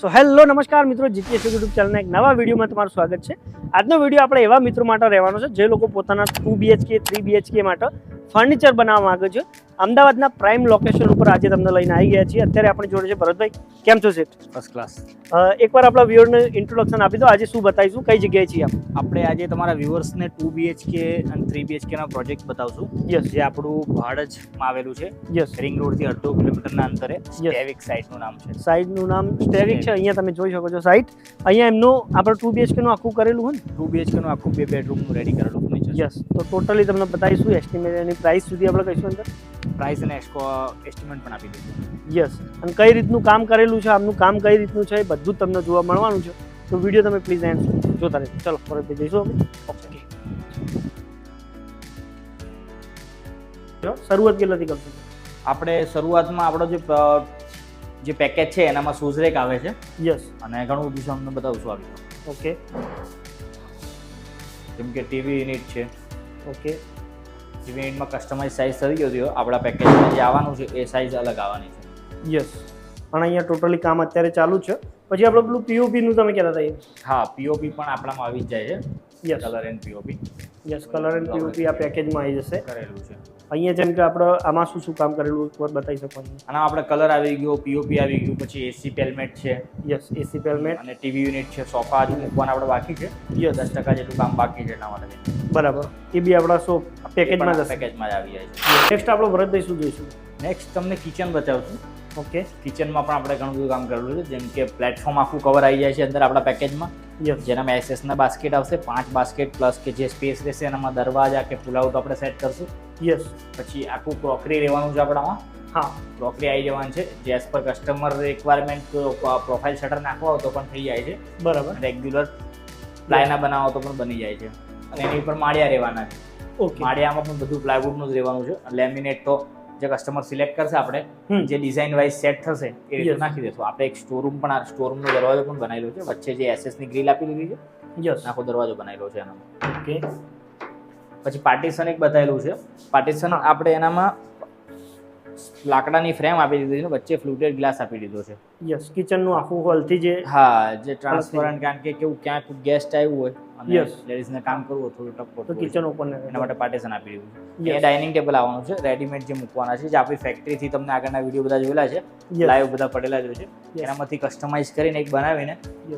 So hello નમસ્કાર મિત્રો GTS YouTube ચેનલના એક નવા વિડીયોમાં તમારું સ્વાગત છે. આજનો વીડિયો આપણે એવા મિત્રો માટે રહેવાનો છે, જે લોકો પોતાના ટુ બીએચકે થ્રી બીએચકે માટે ફર્નિચર બનાવવા માંગુ છું. અમદાવાદના પ્રાઇમ લોકેશન ઉપર આજે તમને લઈને આવી ગયા છીએ. અત્યારે આપણે જોડે છે ભરતભાઈ. કેમ છો શેઠ? ફર્સ્ટ ક્લાસ એકવાર આપણા વ્યુઅરને ઇન્ટ્રોડક્શન આપી દો. આજે શું બતાવીશું? કઈ જગ્યાએ છીએ આપણે આજે તમારા વ્યુઅર્સને ટુ બીએચકે અને થ્રી બીએચકેના પ્રોજેક્ટ બતાવશું. યસ જે આપણું ભાડજમાં આવેલું છે. યસ રિંગ રોડથી અડધો કિલોમીટરના અંતરે સ્ટેવિક સાઇટનું નામ છે. સાઇટનું નામ સ્ટેવિક છે. અહીંયા તમે જોઈ શકો છો સાઇટ અહીંયા એમનું આપણે ટુ બીએચકેનું આખું કરેલું હોય ને? ટુ બીએચકેનું આખું બે બેડરૂમનું રેડી કરેલું. યસ તો ટોટલી તમને બતાવીશું એસ્ટિમેટ એની પ્રાઇસ સુધી આપણે કહીશું અંદર? પ્રાઇસ અને એસ્ટિમેટ પણ આપી દીધું યસ અને કઈ રીતનું કામ કરેલું છે આમનું કામ કઈ રીતનું છે એ બધું જ તમને જોવા મળવાનું છે. તો વીડિયો તમે પ્લીઝ એન્ડ જોતા રહેજો. ચલો ફરજ જઈશું ઓકે શરૂઆત કેટલાથી કરશું? આપણે શરૂઆતમાં આપણો જે જે પેકેજ છે એનામાં શૂઝ રેક આવે છે. યસ અને ઘણું બધું છે અમને બતાવશું આવી ઓકે જેમ કે ટીવી યુનિટ છે. ઓકે. ટીવી યુનિટમાં કસ્ટમાઇઝ સાઇઝ થઈ ગયો હતો આપણા પેકેજમાં જે આવવાનું છે એ સાઇઝ અલગ આવવાની છે. યસ પણ અહીંયા ટોટલી કામ અત્યારે ચાલુ છે. પછી આપણે પેલું પીઓપીનું તમે કહેતા હતા હા પીઓપી પણ આપણામાં આવી જ જાય છે. Yes colour and POP yes colour and POP આ પેકેજમાં આવી જશે. કરેલું છે. અહીંયા જેમ કે આપણે આમાં શું શું કામ કરેલું એકવાર બતાવી શકો આના આપણે કલર આવી ગયો પીઓપી આવી ગયું પછી એસી પેલમેટ છે. યસ એસી પેલમેટ અને ટીવી યુનિટ છે સોફા હજુ મૂકવાના આપણે બાકી છે. યસ દસ ટકા જેટલું કામ બાકી છે એના માટે. બરાબર. એ બી આપણા શો પેકેજમાં પેકેજમાં જ આવી જાય છે. નેક્સ્ટ આપણો ભરતભાઈ શું જોઈશું. નેક્સ્ટ તમને કિચન બતાવશું ઓકે. કિચનમાં પણ આપણે ઘણું બધું કામ કરેલું છે. જેમ કે પ્લેટફોર્મ આખું કવર આવી જાય છે અંદર આપણા પેકેજમાં યસ જેનામાં એસએસના બાસ્કેટ આવશે. પાંચ બાસ્કેટ પ્લસ કે જે સ્પેસ રહેશે એનામાં દરવાજા કે પુલાઉટ આપણે સેટ કરશું. યસ પછી આખું ક્રોકરી રહેવાનું છે આપણામાં. હા. ક્રોકરી આવી જવાનું છે. જે as per customer requirement profile shutter નાખવા હોય તો પણ થઈ જાય છે. બરાબર. રેગ્યુલર પ્લાયના બનાવો તો પણ બની જાય છે. અને એની ઉપર માળિયા રહેવાના છે. ઓકે માળિયામાં પણ બધું પ્લાયવુડનું જ રહેવાનું છે. લેમિનેટ તો જે કસ્ટમર સિલેક્ટ કરશે આપણે જે ડિઝાઇન વાઇઝ સેટ થશે એ. રીતે નાખી દેશું. આપણે એક સ્ટોરૂમ પણ આ સ્ટોરૂમનો દરવાજો પણ બનાવેલો છે. વચ્ચે જે એસએસની ગ્રીલ આપી દીધી છે યસ આખો દરવાજો બનાવેલો છે એનો ઓકે પછી પાર્ટીશન એક બતાવેલું છે. પાર્ટીશન આપણે એનામાં લાકડાની ફ્રેમ આપી દીધી છે વચ્ચે ફ્લુટેડ ગ્લાસ આપી દીધો છે. યસ કિચનનું આખું હોલથી જે હા જે ટ્રાન્સપરન્ટ કારણ કે કેવું ક્યાંક ગેસ્ટ આવ્યું હોય અને. લેડીઝને કામ કરવું થોડું ટફ પડતું કિચન ઓપન એના માટે પાર્ટીશન આપી દીધું એ ડાઇનિંગ ટેબલ આવવાનું છે. રેડીમેડ જે મૂકવાના છે જે આપણી ફેક્ટરીથી તમને આગળના વીડિયો બધા જોયેલા છે. લાઈવ બધા પડેલા જ હોય છે. એનામાંથી કસ્ટમાઇઝ કરીને એક બનાવીને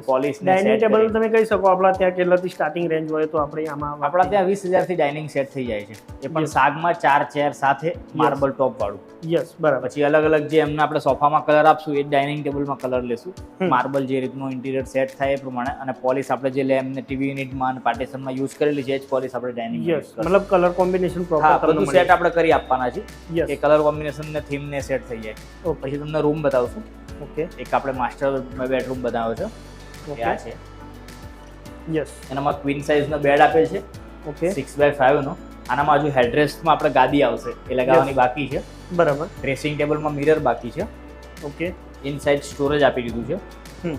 પોલિશ ડાઇનિંગ ટેબલ તમે કહી શકો આપણા ત્યાં કેટલાથી સ્ટાર્ટિંગ રેન્જ હોય તો આપણે આમાં આપણા ત્યાં વીસ હજારથી ડાઇનિંગ સેટ થઈ જાય છે. એ પણ સાગમાં ચાર ચેર સાથે માર્બલ ટોપ વાળું. યસ બરાબર. પછી અલગ અલગ જે એમને આપણે સોફામાં કલર આપશું એ ડાઇનિંગ ટેબલમાં કલર લેશું. માર્બલ જે રીતનું ઇન્ટિરિયર સેટ થાય એ પ્રમાણે. અને પોલિશ આપણે જે લે એમને ટીવી યુનિટમાં અને પાર્ટીશનમાં યુઝ કરેલી છે એ જ પોલિશ આપણે ડાઇનિંગ યસ મતલબ કલર કોમ્બિનેશન પ્રોપર બધું સેટ આપણે કરી આપવાના છે. એ કલર કોમ્બિનેશન ને થીમ ને સેટ થઈ જાય. પછી તમને રૂમ બતાવશું. ઓકે એક આપણે માસ્ટર બેડરૂમ બનાવ્યો છે. આ છે. યસ એનામાં ક્વીન સાઇઝનો બેડ આપેલ છે. ઓકે સિક્સ બાય ફાઈવનો આનામાં હજુ હેડરેસ્ટમાં આપણે ગાદી આવશે. એ લગાવવાની બાકી છે. બરાબર. ડ્રેસિંગ ટેબલમાં મિરર બાકી છે. ઓકે ઇનસાઇડ સ્ટોરેજ આપી દીધું છે. હમ.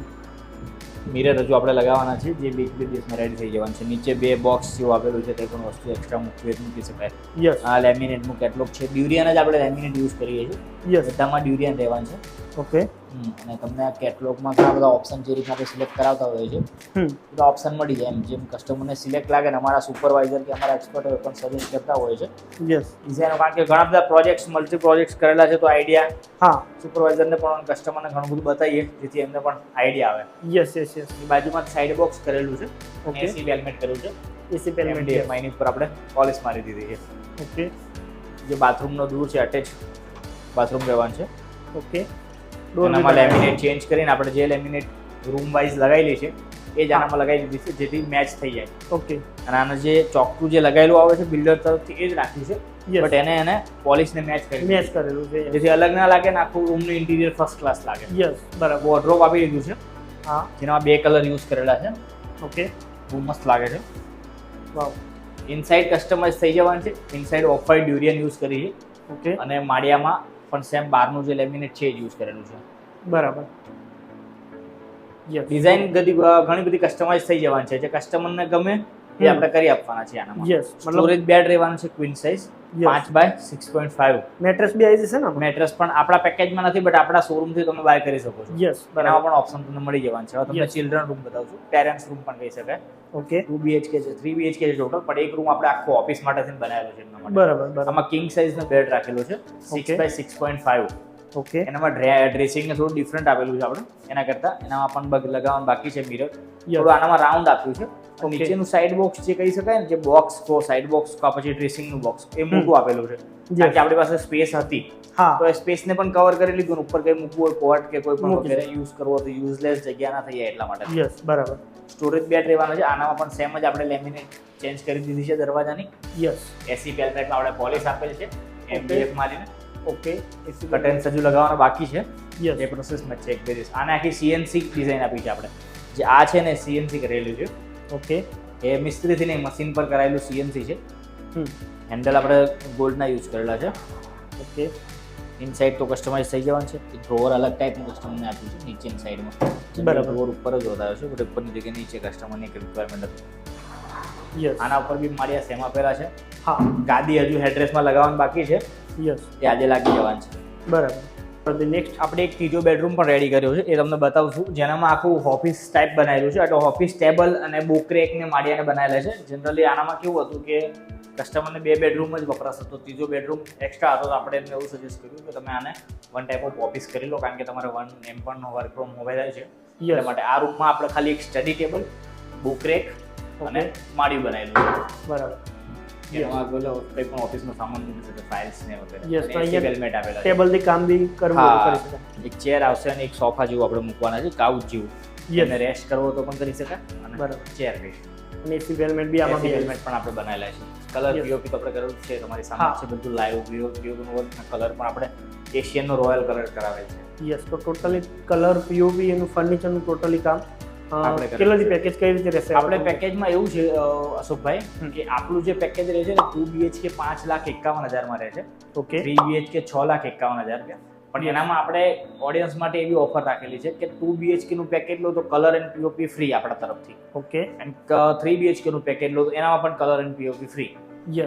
મિરર હજુ આપણે લગાવવાના છે જે બે બે દિવસમાં રેડી થઈ જવાનું છે. નીચે બે બોક્સ જેવું આપેલું છે તે પણ વસ્તુ એક્સ્ટ્રા મૂકવી મૂકી શકાય. યસ આ લેમિનેટનું કેટલોક છે. ડ્યુરિયન જ આપણે લેમિનેટ યુઝ કરીએ છીએ. યસ બધામાં ડ્યુરિયન રહેવાનું છે. ઓકે. અને તમને આ કેટલોગમાં ઘણા બધા ઓપ્શન જે રીતના આપણે સિલેક્ટ કરાવતા હોઈએ છીએ બધા ઓપ્શન મળી જાય એમ જેમ કસ્ટમરને સિલેક્ટ લાગે ને અમારા સુપરવાઇઝર કે અમારા એક્સપર્ટ હોય પણ સજેસ્ટ કરતા હોય છે. યસ ડિઝાઇનો કારણ કે ઘણા બધા પ્રોજેક્ટ્સ મલ્ટી પ્રોજેક્ટ્સ કરેલા છે તો આઈડિયા હા. સુપરવાઇઝરને પણ કસ્ટમરને ઘણું બધું બતાવીએ જેથી એમને પણ આઈડિયા આવે. યસ યસ યસ એ બાજુમાં સાઈડ બોક્સ કરેલું છે. ઓકે. એસી હેલ્મેટ કરેલું છે. એસી હેલ્મેટ એ માં એની ઉપર આપણે પોલિશ મારી દીધી છે. ઓકે. જે બાથરૂમનો દૂર છે અટેચ બાથરૂમ રહેવાનું છે. ઓકે. એનામાં લેમિનેટ ચેન્જ કરીને આપણે જે લેમિનેટ રૂમ વાઇઝ લગાવેલી છે એ જ આનામાં લગાવી દીધી છે જેથી મેચ થઈ જાય. ઓકે અને આનું જે ચોકટું જે લગાવેલું આવે છે બિલ્ડર તરફથી એ જ રાખ્યું છે. બટ એને એને પોલિશને મેચ કરી મેચ કરેલું છે જેથી અલગ ના લાગે ને આખું રૂમનું ઇન્ટિરિયર ફર્સ્ટ ક્લાસ લાગે. યસ બરાબર. વોર્ડ્રોપ આપી દીધું છે. હા. જેનામાં બે કલર યુઝ કરેલા છે. ઓકે બહુ મસ્ત લાગે છે. વાવ ઇનસાઇડ કસ્ટમાઇઝ થઈ જવાનું છે. Inside of white Durian use કરી છે. ઓકે અને માળિયામાં પણ સેમ બહારનું જે લેમિનેટ છે એ યુઝ કરેલું છે. બરાબર. ડિઝાઇન ઘણી બધી કસ્ટમાઇઝ થઈ જવાની છે. જે કસ્ટમરને ગમે એ આપણે કરી આપવાના છે આનામાં. યસ મતલબ સ્ટોરેજ બેડ રહેવાનું છે ક્વીન સાઇઝ પાંચ by six point five mattress બી આવી જશે ને મેટ્રેસ પણ આપણા પેકેજમાં નથી બટ આપણા શોરૂમથી તમે બાય કરી શકો છો. યસ બરાબર. પણ ઓપ્શન તમને મળી જવાનું છે. હવે તમને ચિલ્ડ્રન રૂમ બતાવું છું. પેરેન્ટ્સ રૂમ પણ કહી શકાય. ઓકે ટુ બીએચકે છે થ્રી બીએચકે છે ટોટલ પણ એક રૂમ આપણે આખો ઓફિસ માટે બનાવેલો છે બરાબર આમાં કિંગ સાઇઝ નો બેડ રાખેલો છે. Six by six point five okay એનામાં ડ્રેસિંગ ને થોડું ડિફરન્ટ આપેલું છે આપણે. એના કરતા એનામાં પણ બગ લગાવવાનું બાકી છે મિરર થોડું આનામાં રાઉન્ડ આપ્યું છે. નીચેનું સાઈડ બોક્સ જે કહી શકાય ને જે બોક્સ કો સાઈડ બોક્સ કો પછી ડ્રેસિંગનું બોક્સ એ મોટું આપેલું છે. કારણ કે આપણી પાસે સ્પેસ હતી. હા. તો એ સ્પેસ ને પણ કવર કરી લીધું ઉપર કઈ મૂકવું હોય પોટ કે કોઈ પણ વગેરે યુઝ કરવો તો યુઝલેસ જગ્યા ના થઈ જાય એટલા માટે. યસ બરાબર. સ્ટોરેજ બેડ રહેવાનો છે. આનામાં પણ સેમ જ આપણે લેમિનેટ ચેન્જ કરી દીધી છે દરવાજાની. યસ એસી પેલમેટમાં આપણે પોલિશ આપેલ છે. એમડીએફ મારીને ઓકે કટન હજુ લગાવવાના બાકી છે. યસ એ પ્રોસેસમાં ચેક કરીશ આને આખી સીએનસી ડિઝાઇન આપી છે આપણે. જે આ છે ને સીએનસી કરેલું છે. ઓકે એ મિસ્ત્રીથી નહીં મશીન પર કરાયેલું સીએનસી છે. હેન્ડલ આપણે ગોલ્ડના યુઝ કરેલા છે. ઓકે ઇનસાઇડ તો કસ્ટમાઇઝ થઈ જવાનું છે. ડ્રોવર અલગ ટાઈપનું કસ્ટમરને આપ્યું છે નીચેની સાઈડમાં બરાબર. ડ્રોવર ઉપર જ વધારે છે બટ ઉપરની જગ્યાએ નીચે કસ્ટમરની એક રિક્વાયરમેન્ટ હતી. આના ઉપર બી મારી આ સેમા આપેલા છે. હા. ગાદી હજુ હેડ્રેસમાં લગાવવાનું બાકી છે. યસ એ આજે લાગી જવાનું છે. બરાબર. નેક્સ્ટ આપણે એક ત્રીજો બેડરૂમ પણ રેડી કર્યો છે. એ તમને બતાવશું. જેનામાં આખું ઓફિસ ટાઈપ બનાવેલું છે. એટલે ઓફિસ ટેબલ અને બુક રેકને માળિયાને બનાવેલા છે. જનરલી આનામાં કેવું હતું કે કસ્ટમરને બે બેડરૂમ જ વપરાશ. હતો ત્રીજો બેડરૂમ એક્સ્ટ્રા હતો તો આપણે એમને એવું સજેસ્ટ કર્યું કે તમે આને વન ટાઈપ ઓફ ઓફિસ કરી લો. કારણ કે તમારે વન એમ પણ વર્ક ફ્રોમ મોબાઈલ થાય છે. એટલા માટે આ રૂમમાં આપણે ખાલી એક સ્ટડી ટેબલ બુક રેક અને માળિયું બનાવેલું બરાબર. છે એમાં કંઈ પણ ઓફિસનો સામાન મૂકી શકે ફાઇલ્સ ને વગેરે Yes, હેલ્મેટ આપેલા છે કામ બી કરવું એક ચેર આવશે અને એક સોફા જેવું આપણે મૂકવાના છે કાઉચ જેવું અને રેસ્ટ કરવો તો પણ કરી શકાય અને બરાબર. ચેર બી અને એસી વેલમેટ બી આમાં હેલ્મેટ પણ આપણે બનાવેલા છે કલર. પીઓપી તો આપણે કરેલું છે તમારી સામે છે બધું લાઈવ પીઓપીનું વર્ક કલર પણ આપણે એશિયનનો રોયલ કલર કરાવેલ છે યસ તો ટોટલી કલર પીઓપી એનું ફર્નિચરનું ટોટલી કામ આપણે કેટલાની પેકેજ કઈ રીતે રહેશે? આપણે પેકેજમાં એવું છે અશોકભાઈ કે આપણું જે પેકેજ રહે છે ને ટુ બીએચકે પાંચ લાખ એકાવન હજારમાં રહે છે. ઓકે થ્રી બીએચકે છ લાખ એકાવન હજાર રૂપિયા. પણ એનામાં આપણે ઓડિયન્સ માટે એવી ઓફર રાખેલી છે કે ટુ બીએચકે નું પેકેજ લો તો કલર એન્ડ પીઓપી ફ્રી આપણા તરફથી. ઓકે એન્ડ થ્રી બીએચકે નું પેકેજ લો તો એનામાં પણ કલર એન્ડ પીઓપી ફ્રી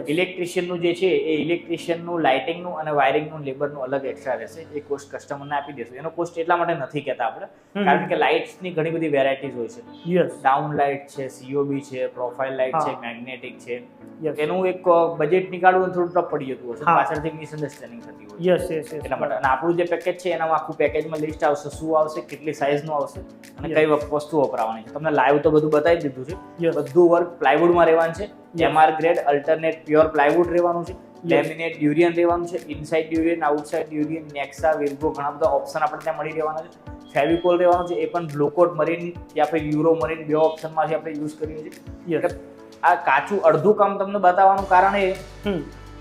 ઇલેક્ટ્રિશિયનનું જે છે એ ઇલેક્ટ્રિશિયનનું લાઇટિંગનું અને વાયરિંગનું લેબરનું અલગ એક્સ્ટ્રા રહેશે. એ કોસ્ટ કસ્ટમરને આપી દેશું. એનો કોસ્ટ એટલા માટે નથી કહેતા આપણે કારણ કે લાઇટ્સની ઘણી બધી વેરાયટીઝ હોય છે. યસ ડાઉન લાઇટ છે સીઓબી છે પ્રોફાઇલ લાઇટ છે. મેગ્નેટિક છે. એનું એક બજેટ નીકાળવું થોડું ટફ પડી જતું હશે. છે પાછળથી મિસઅન્ડરસ્ટેન્ડિંગ થતી હોય યસ યસ એટલા માટે અને આપણું જે પેકેજ છે એનામાં આખું પેકેજમાં લિસ્ટ આવશે શું આવશે કેટલી સાઇઝનું આવશે અને. કઈ વસ્તુ- વપરાવાની છે. તમને લાઈવ તો બધું બતાવી દીધું છે. બધું વર્ક પ્લાયવુડમાં રહેવાનું છે. MR grade alternate pure plywood રહેવાનું છે. લેમિનેટ ડ્યુરિયન રહેવાનું છે. Inside Durian outside Durian Nexa વિલ્ગો ઘણા બધા ઓપ્શન આપણે ત્યાં મળી રહેવાના છે. ફેવિકોલ રહેવાનું છે. એ પણ બ્લોકોટ મરીન યા ફિર યુરો મરીન બે ઓપ્શનમાંથી આપણે યુઝ કરીએ છીએ. આ કાચું અડધું કામ તમને બતાવવાનું કારણ એ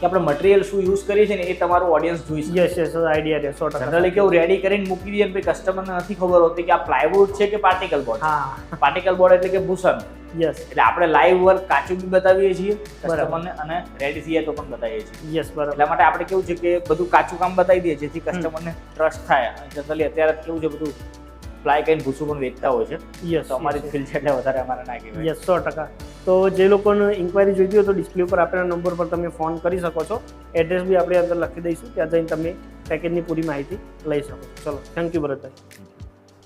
કે આપણે મટીરિયલ શું યુઝ કરીએ છીએ ને એ તમારું ઓડિયન્સ જોઈ શકે. યસ યસ આઈડિયા સો ટકા જનરલી કેવું રેડી કરીને મૂકી દઈએ ને કસ્ટમરને નથી ખબર હોતી કે આ પ્લાયવુડ છે કે પાર્ટિકલ બોર્ડ હા. પાર્ટિકલ બોર્ડ એટલે કે ભૂષણ. યસ એટલે આપણે લાઈવ વર્ક કાચું બી બતાવીએ છીએ. કસ્ટમરને અને રેડી થઈએ તો પણ બતાવીએ છીએ. યસ બરાબર. એટલા માટે આપણે કેવું છે કે બધું કાચું કામ બતાવી દઈએ જેથી કસ્ટમરને ટ્રસ્ટ થાય. જનરલી અત્યારે કેવું છે બધું પ્લાય કરીને ભૂસું પણ વેચતા હોય છે. યસ અમારી ફિલ્ડ છે એટલે વધારે અમારે ના કહેવાય. યસ સો ટકા. તો જે લોકોને ઇન્ક્વાયરી જોઈતી હોય તો ડિસ્પ્લે ઉપર આપેલા નંબર પર તમે ફોન કરી શકો છો. એડ્રેસ બી આપણે અંદર લખી દઈશું, ત્યાં જઈને તમે પેકેજની પૂરી માહિતી લઈ શકો ચલો થેન્ક યુ ભરતભાઈ